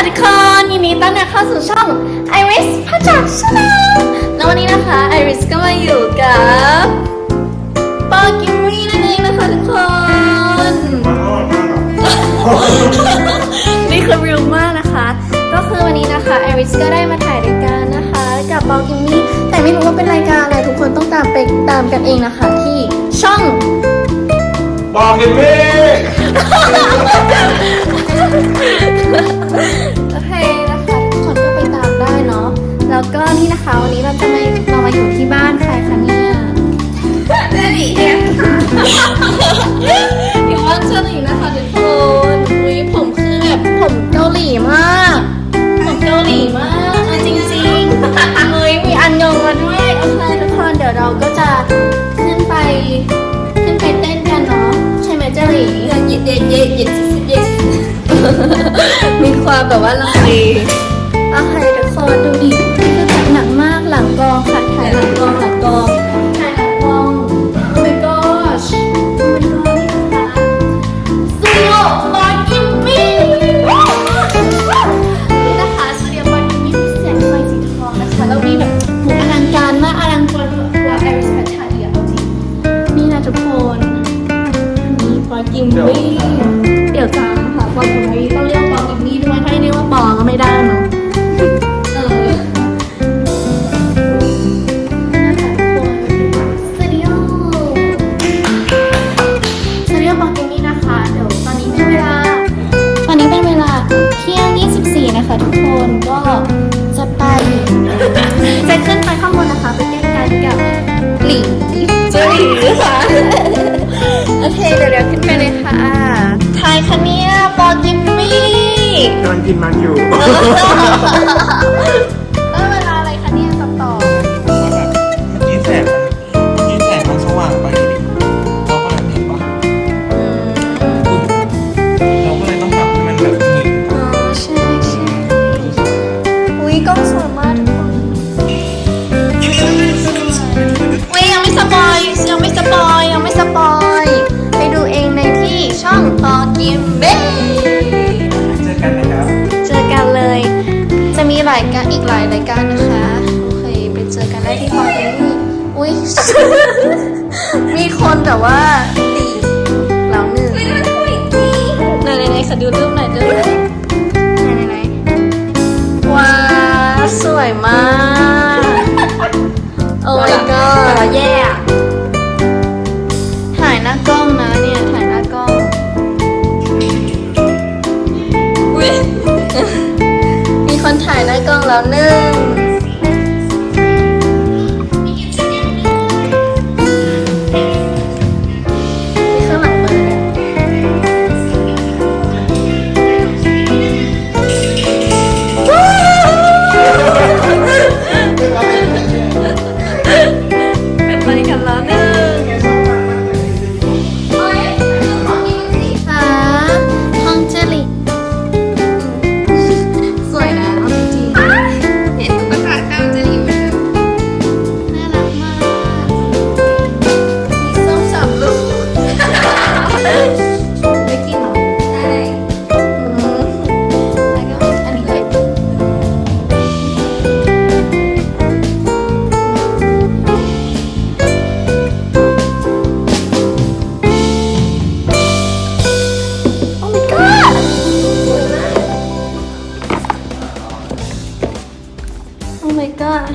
ค่ะทุกคนยินดีต้อนรับเข้าสู่ช่อง Iris พัชจักชาแนลแล้ววันนี้นะคะ Iris ก็มาอยู่กับปอกิมมี่นั่นเองนะคะทุกคน นี่คือริวมากนะคะ ก็คือวันนี้นะคะไอริสก็ได้มาถ่ายรายการนะคะ กับปอกิมมี่แต่ไม่รู้ว่าเป็นรายการอะไรทุกคนต้องตามไปตามกันเองนะคะที่ช่องบอกกินพี่ โอเคนะคะทุกคนก็ไปตามได้เนาะ แล้วก็นี่นะคะวันนี้เราจะมาเรามาอยู่ที่บ้านใครคะเนี่ยเจลีเนี่ยอยู่บ้านเจลีนะคะทุกคนอุ้ยผมคือแบบผมเกาหลีมาก ผมเกาหลีมากเอาจริงๆเฮ้ยมีอันยองมาด้วยโอเคทุกคนเดี๋ยวเราก็จะขึ้นไปขึ้นไปเต้นกันเนาะใช่ไหมเจลีเย็ดเย็ดเย็ดเย็ดเย็ด มีความแบบว่าลังเลโอเคทุกคนดูดิคือแบบหนักมากหลังกองค่ะถ่ายหลังกองหลังกองถ่ายหลังกอง Oh my gosh นี่นะคะสตูดิโอบอยกิมมี่นี่นะคะสตูดิโอบอยกิมมี่มีแสงไฟสีทองนะคะแล้วมีแบบหมูอลังการมากอลังการกว่าไอริสแพทชาเดียเอาจริงนี่นะทุกคนอันนี้บอยกิมมี่เดี๋ยวจ้า ค่ะ โอเคเดี๋ยวเดี๋ยวขึ้นไปเลยค่ะทายคะเนี่ยบอกเกมมี่กำลังกินมันอยู่ เบ้เจอกันนะครับ เจอกันเลย จะมีรายการอีกหลายรายการนะคะ โอเค ไปเจอกันได้ที่พอกิมมี่อุ้ย มีคนแต่ว่าตีแล้วหนึ่งไหนไหนไหนขอดูรูปหน่อย ถ่ายหน้ากล้องแล้วหนึ่ง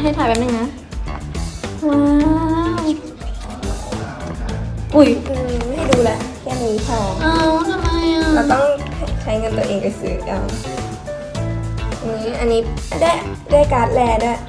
ให้ถ่ายแป๊บนึงนะ ว้าวอุ้ยอืมไม่ดูแหละแค่นี้พอเอาทำไมอะเราต้องใช้เงินตัวเองไปซื้อเอานี่อันนี้ได้ได้การ์ดแลด้วย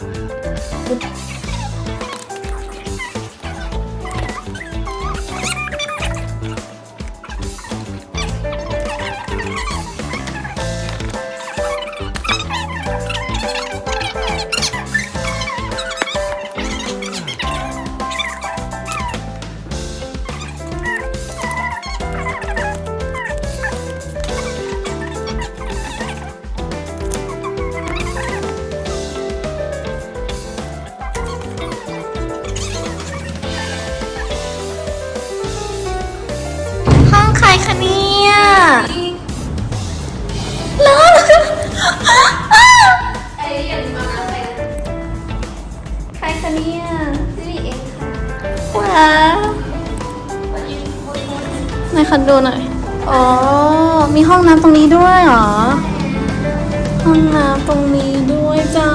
ไหนคันดูหน่อย อ๋อ มีห้องน้ำตรงนี้ด้วยเหรอ ห้องน้ำตรงนี้ด้วยจ้า